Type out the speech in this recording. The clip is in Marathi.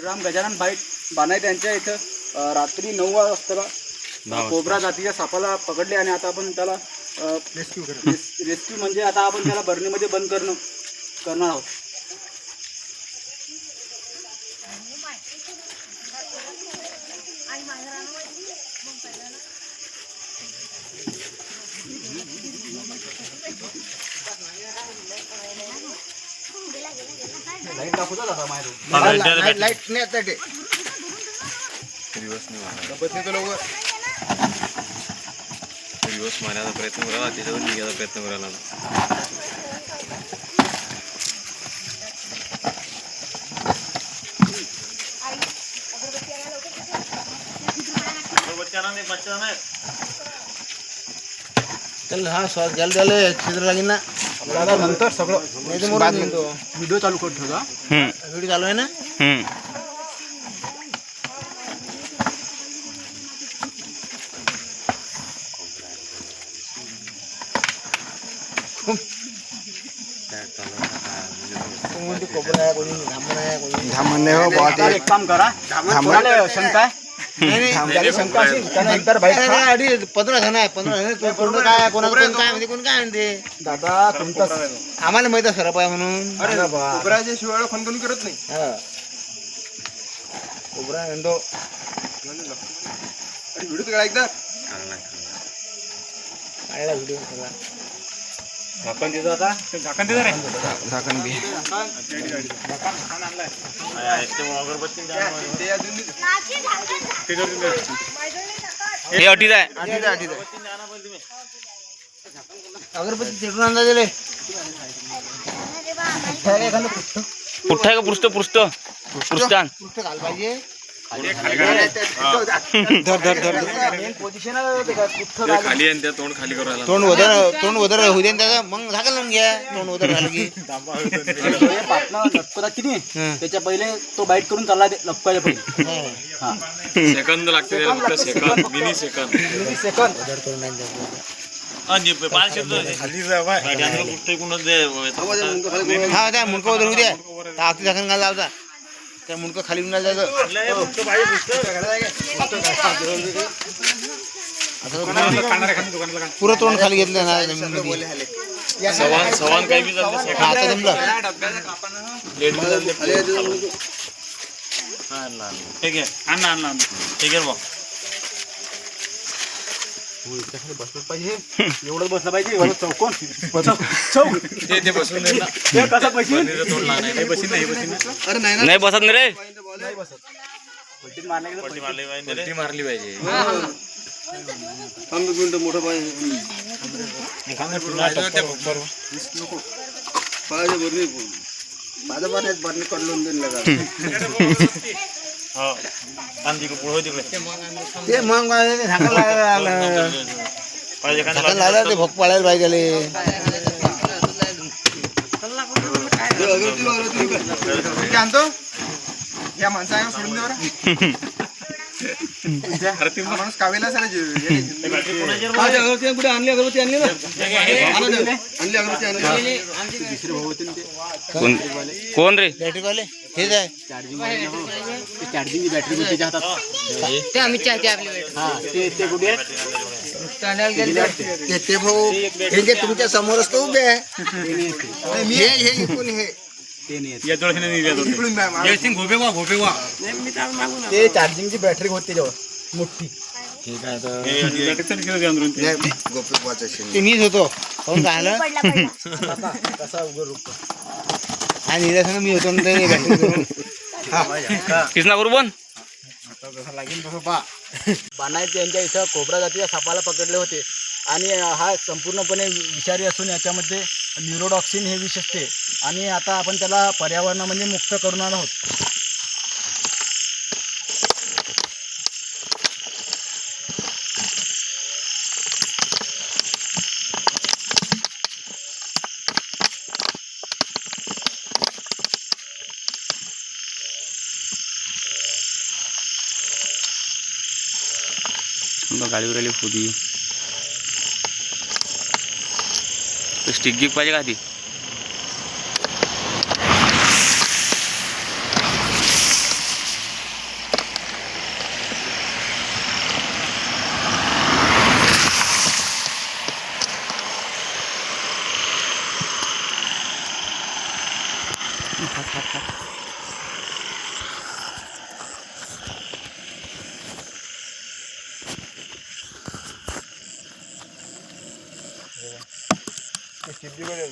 श्रीराम गजानन बाईट बानाई त्यांच्या इथं रात्री नऊ वाजता. कोबरा जातीच्या सापाला पकडले आणि आता आपण त्याला रेस्क्यू रेस्क्यू म्हणजे आता आपण त्याला बरणीमध्ये बंद करणं करणार आहोत. लाइट दाखवतो आता माझ्या लाइट नाही आता ते. बस नाही तो लवकर. दिवस मारण्याचा प्रयत्न करावा त्याच्यावर निघायचा प्रयत्न करायला चल हा श्वास घ्यायला त्याला छिद्र लागेल ना. दादा नंतर सगळं नाही तर मरून जाईन तो व्हिडिओ चालू करतो का व्हिडिओ चालू आहे ना कोण म्हणते कोपरा आहे कोणी धामण आहे कोणी धामण नाही हो बुवा तर ते एक काम करा कोणाला शंका शंका असेल खा. पंधरा जण आहे पंधरा जण कोण कोण काय कोणाला कोण काय म्हणते कोण काय म्हणते? दादा तुमचा आम्हाला माहीत आहे सरप आहे म्हणून कोबराच्या शिवाय करत नाही. हा. कोबरा म्हणतो अरे व्हिडिओ तर एकदा. काढला व्हिडिओ सगळा झाकण देतो आता. झाकण देतो रे. झाकण बी. हे अटीच आहे. अगरबत्ती आणला दिले. पुठ्ठा आहे का पृष्ठ पृष्ठ पृष्ठान पृष्ठ घाल पाहिजे. धर धर धर. धर. मेन पोझिशन कुठं खाली? आहे त्या तोंड खाली करायला तोंड वदर तोंड वदर होऊ दे ना त्याचं मग झाकण लावून घ्या. तोंड वदर झालं की. पाटणं लपकतात की नाही हं. त्याच्या पहिले तो बाईट करून चालला ते लपकायच्या पहिले. सेकंद लागते त्याला फक्त सेकंद मिनी सेकंद किती सेकंद वदर करून नाही द्यायचं. हा त्या मुंडकं वदर होऊ द्या. आखी झाकण घाल लावता त्या मुंडकं खाली घेऊन जायचं? आता पुरं तोंड खाली घेतलं ना जमिनीमध्ये. सवान सवान काही बी चालते आता जमलं. ठीक आहे आणला आणला आणला. ठीक आहे भाऊ. बसलं पाहिजे. एवढं बसलं पाहिजे. एवढं चौकोन. ते नाही बसत नाही रे. नाही बसत. मारली मारली पाहिजे. पाहिजे. माझं पण देईल हो ते मग लावलं ते भोग पाळायला पाहिजे आणतो या माणसाला सोडून दे बरं हा? माणूस कावेला सर अगरबत्ती कुठे आणली अगरबत्ती आणली ना. आणली अगरबत्ती आणली दुसरे भाऊ होते ना ते. कोण रे? बॅटरीवाले? हेच आहे चार्जिंगची बॅटरी होती त्याच्या हातात. ते आम्ही चाहते आपली हा ते ते कुठे? ते ते भाऊ हे जे तुमच्या समोरच तो उभे आहे. मी हे हे इकडून हे ते नाही आहेत. या बॅ- मा- ते चार्जिंगची बॅटरी होती त्याच्यावर मोठी. नाही, गोपी वाचायची ते मीच होतो. काहून काय आलं कसा उघड रुकतो हा निरासन मी होतो ना ते बॅटरी करून. कृष्णा बरोबर बानायत यांच्या इथं कोबरा जातीच्या सापाला पकडले होते. आणि हा संपूर्णपणे विषारी असून याच्यामध्ये न्यूरोडॉक्सिन हे विष असते. आणि आता आपण त्याला पर्यावरणामध्ये म्हणजे मुक्त करून आहोत. गाडीवर आली होती स्टिक गिक पाहिजे का ती Pat, pat, pat. Şimdi böyle.